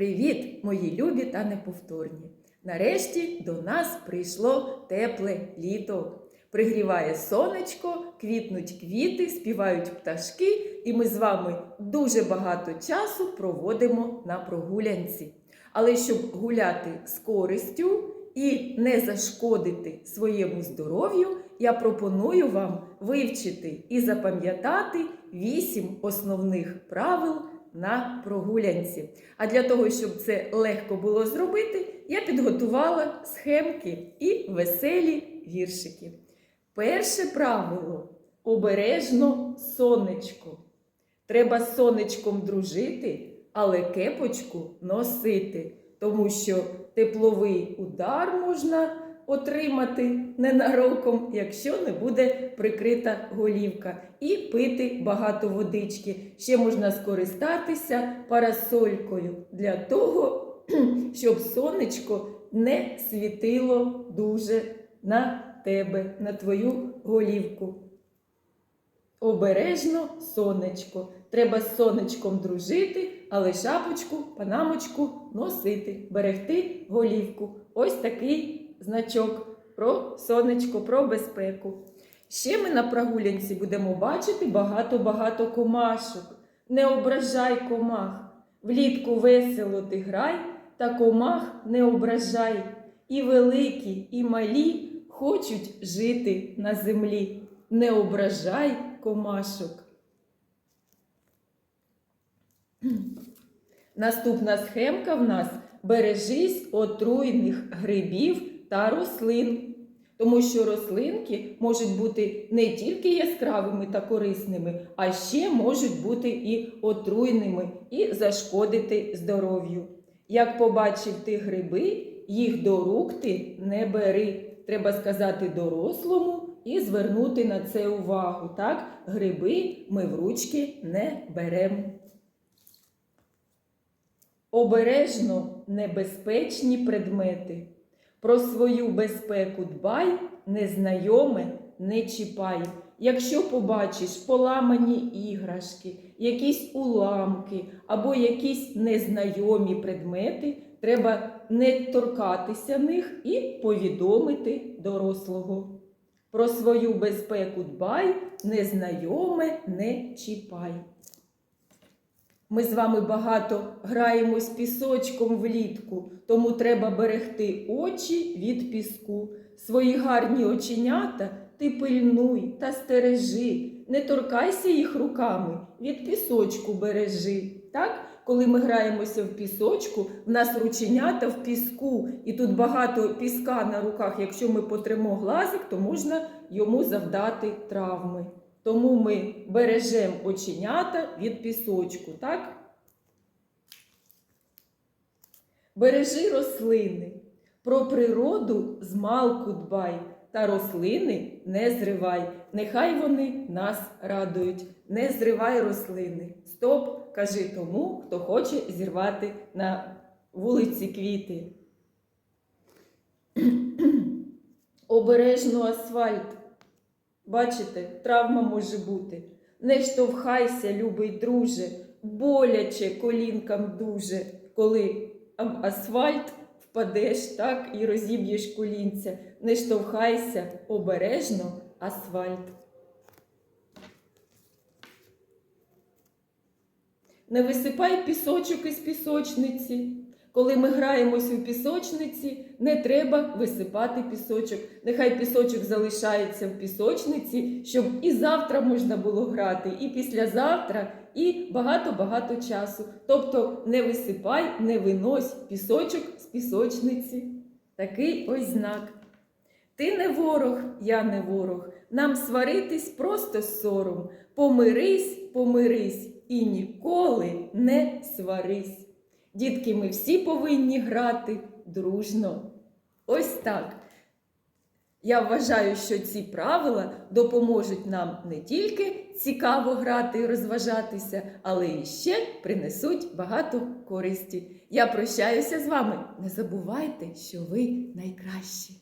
Привіт, мої любі та неповторні! Нарешті до нас прийшло тепле літо. Пригріває сонечко, квітнуть квіти, співають пташки, і ми з вами дуже багато часу проводимо на прогулянці. Але щоб гуляти з користю і не зашкодити своєму здоров'ю, я пропоную вам вивчити і запам'ятати вісім основних правил на прогулянці. А для того, щоб це легко було зробити, я підготувала схемки і веселі віршики. Перше правило обережно сонечко. Треба з сонечком дружити, але кепочку носити, тому що тепловий удар можна отримати ненароком, якщо не буде прикрита голівка, і пити багато водички. Ще можна скористатися парасолькою для того, щоб сонечко не світило дуже на тебе, на твою голівку. Обережно сонечко. Треба з сонечком дружити, але шапочку, панамочку носити, берегти голівку. Ось такий значок про сонечко, про безпеку. Ще ми на прогулянці будемо бачити багато-багато комашок. Не ображай комах. Влітку весело ти грай, та комах не ображай. І великі, і малі хочуть жити на землі. Не ображай комашок. Наступна схемка в нас бережись отруйних грибів та рослин. Тому що рослинки можуть бути не тільки яскравими та корисними, а ще можуть бути і отруйними і зашкодити здоров'ю. Як побачив ти гриби, їх до рук ти не бери. Треба сказати дорослому і звернути на це увагу. Так, гриби ми в ручки не беремо. Обережно небезпечні предмети. Про свою безпеку дбай, незнайоме не чіпай. Якщо побачиш поламані іграшки, якісь уламки або якісь незнайомі предмети, треба не торкатися них і повідомити дорослого. Про свою безпеку дбай, незнайоме не чіпай. Ми з вами багато граємо з пісочком влітку, тому треба берегти очі від піску. Свої гарні оченята ти пильнуй та стережи, не торкайся їх руками, від пісочку бережи. Так? Коли ми граємося в пісочку, в нас рученята в піску, і тут багато піска на руках. Якщо ми потремо глазик, то можна йому завдати травми. Тому ми бережемо оченята від пісочку, так? Бережи рослини. Про природу змалку дбай, та рослини не зривай. Нехай вони нас радують. Не зривай рослини. Стоп, кажи тому, хто хоче зірвати на вулиці квіти. Обережно асфальт. Бачите, травма може бути. Не штовхайся, любий друже, боляче колінкам дуже, коли асфальт впадеш так і розіб'єш колінця. Не штовхайся обережно асфальт. Не висипай пісочок із пісочниці. Коли ми граємось у пісочниці, не треба висипати пісочок. Нехай пісочок залишається в пісочниці, щоб і завтра можна було грати, і післязавтра, і багато-багато часу. Тобто не висипай, не винось пісочок з пісочниці. Такий ось знак. Ти не ворог, я не ворог. Нам сваритись просто сором. Помирись, помирись і ніколи не сварись. Дітки, ми всі повинні грати дружно. Ось так. Я вважаю, що ці правила допоможуть нам не тільки цікаво грати і розважатися, але і ще принесуть багато користі. Я прощаюся з вами. Не забувайте, що ви найкращі.